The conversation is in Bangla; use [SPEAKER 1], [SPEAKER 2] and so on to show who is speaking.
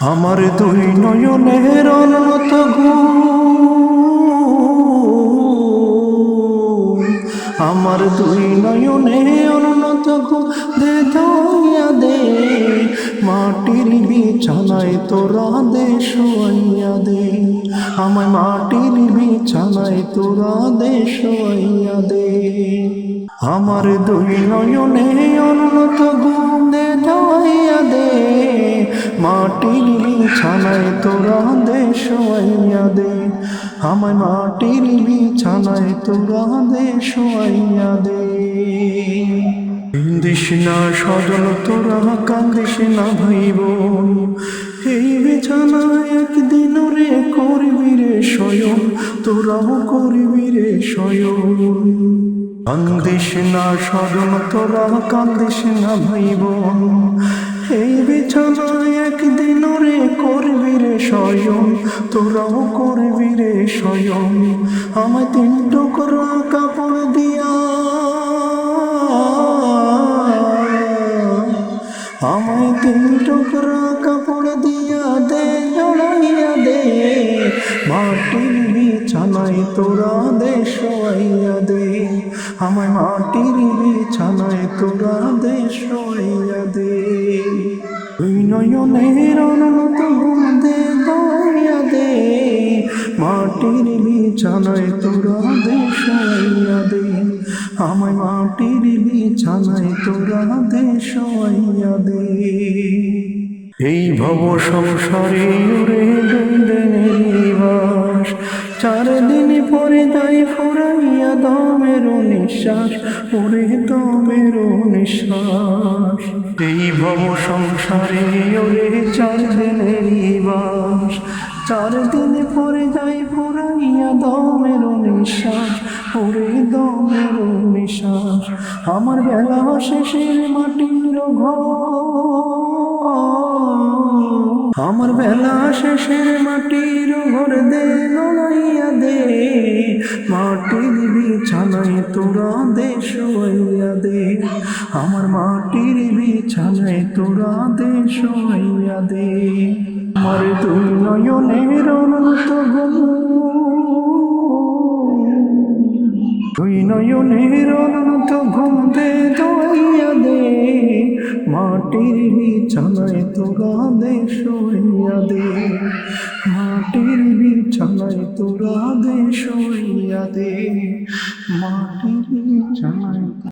[SPEAKER 1] আমার দুই নয়নের অনত আমার দুই নয়নে অনত দে দে, মাটির বিছানায় তোরা দে, শোয়াইয়া দে। আমায় মাটির বিছানায় তোরা দে, শোয়াইয়া দে। আমার দুই নয়নে দয়া দে মাটির বিছানায় তোরা দে শোয়াইয়া দে। আমায় মাটির বিছানায় তোরা দে শোয়াইয়া দে। কান্দিস না সজল, তোরা কান্দিস না ভাই বোন। এই বিছানায় একদিন রে করবি রে স্বয়ং, তোরাও করবি রে স্বয়ং। কান্দিস না সজল, তোরা কান্দিস না ভাই বোন। এই বিছানায় একদিন রে করবি রে স্বয়ং? তোরাও করবি রে স্বয়ং? আমায় তিন টুকরা কাপড় দিয়া। আমায় তিন টুকরা কাপড় দিয়া দে, জড়াইয়া দে। মাটির বিছানায় তোরা দে, শোয়াইয়া দে। আমায় মাটির বিছানায় তোরা দে। দে নয়নের অনন্ত দে দয়া দে। মাটির বিছানায় তোরা দে শোয়াইয়া দে। আমায় মাটির বিছানায় তোরা দে শোয়াইয়া দে। এই ভব সংসারে উড়ে চার দিন পরে নিঃশ্বাস পরে দমের নিঃশ্বাস এই ভব সংসারে ওরে চার দিনের বাস চার দিন পরে যাই পুরাইয়া দমের নিঃশ্বাস, ওরে দমের নিঃশ্বাস। আমার বেলা শেষের মাটির ঘর। আমার বেলা শেষের মাটির ঘর দে নড়াইয়া দে। মাটির বিছানায় তোরা দে শোয়াইয়া দে। আমার মাটির বিছানায় তোরা দে শোয়াইয়া দে। আমার দুই নয়নের অনন্ত তুই নয়নের অনন্ত ঘুম দে দইয়া দে। মাটির বিছানায় তোরা দে শোয়া দে। মাটির বিছানায় তোরা দে শোয়া দে মাটির বিছানায়